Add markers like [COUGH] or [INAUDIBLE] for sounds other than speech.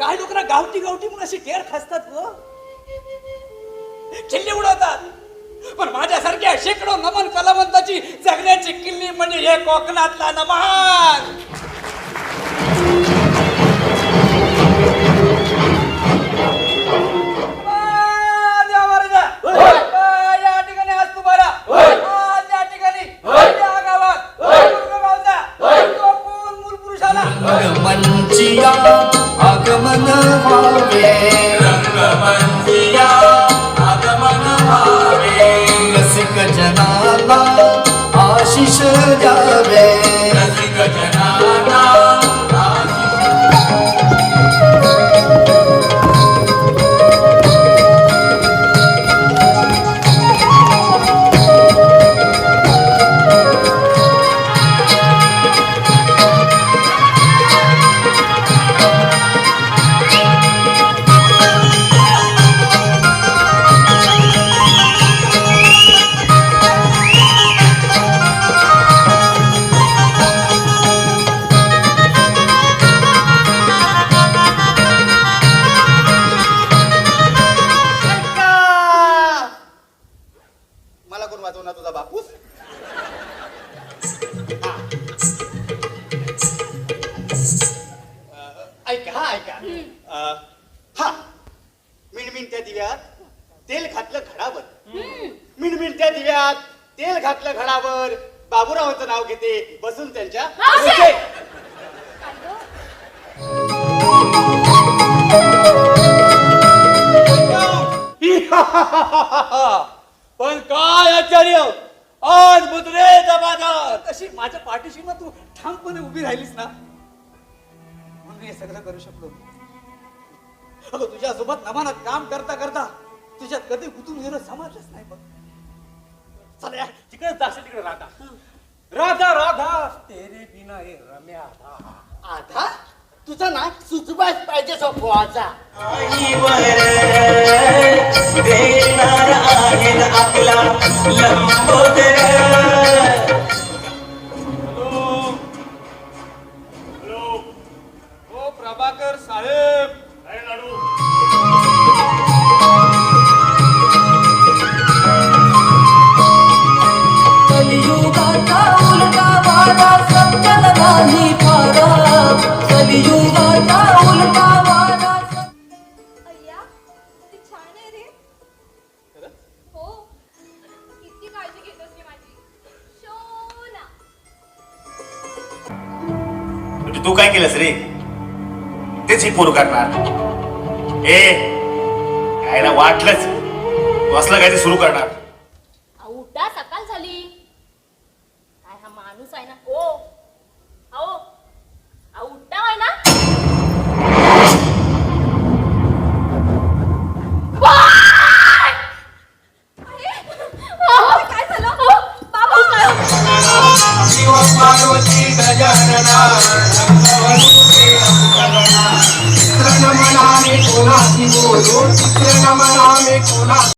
काही लोक गावठी गावठी म्हणून अशी टेर खासतात व किल्ली उडवतात. पण माझ्यासारख्या शेकडो नमन कलावंताची जगण्याची किल्ली म्हणजे हे कोकणातला नमान. पंचिया 我们的画面，们。अं, ऐका हा ऐका अं, हा मिणमिणत्या दिव्यात तेल घातलं घडावर मिणमिणत्या दिव्यात तेल घातलं घडावर बाबूरावांचं नाव घेते बसून त्यांच्या! [LAUGHS] पण काय आश्चर्य? आज मुद्रेचा बाजार तशी माझ्या पाठीशी ना तू ठामपणे उभी राहिलीस ना म्हणून हे सगळं करू शकलो. अगं तुझ्या सोबत नमानात काम करता करता तुझ्यात कधी गुतून गेलं समजलंच नाही बघ. चला या, तिकडे जाशील तिकडे राधा. राधा राधा. तेरे बिना हे रम्या राधा. आधा? तुझा ना सुचबाच पाहिजे सोपवाचा देणार आहे आपला लंबोदर. म्हणजे तू काय केलंस रे? तेच ही पोर करणार. ए काय ना वाटलंच. तू असलं काय ते सुरू करणार. उठा सकाळ झाली. काय हा माणूस आहे ना? ओ उठा आहे ना वाय! अरे, अहो, काय झालं? अहो, बाबा! काय शिव पार्वती गजानना.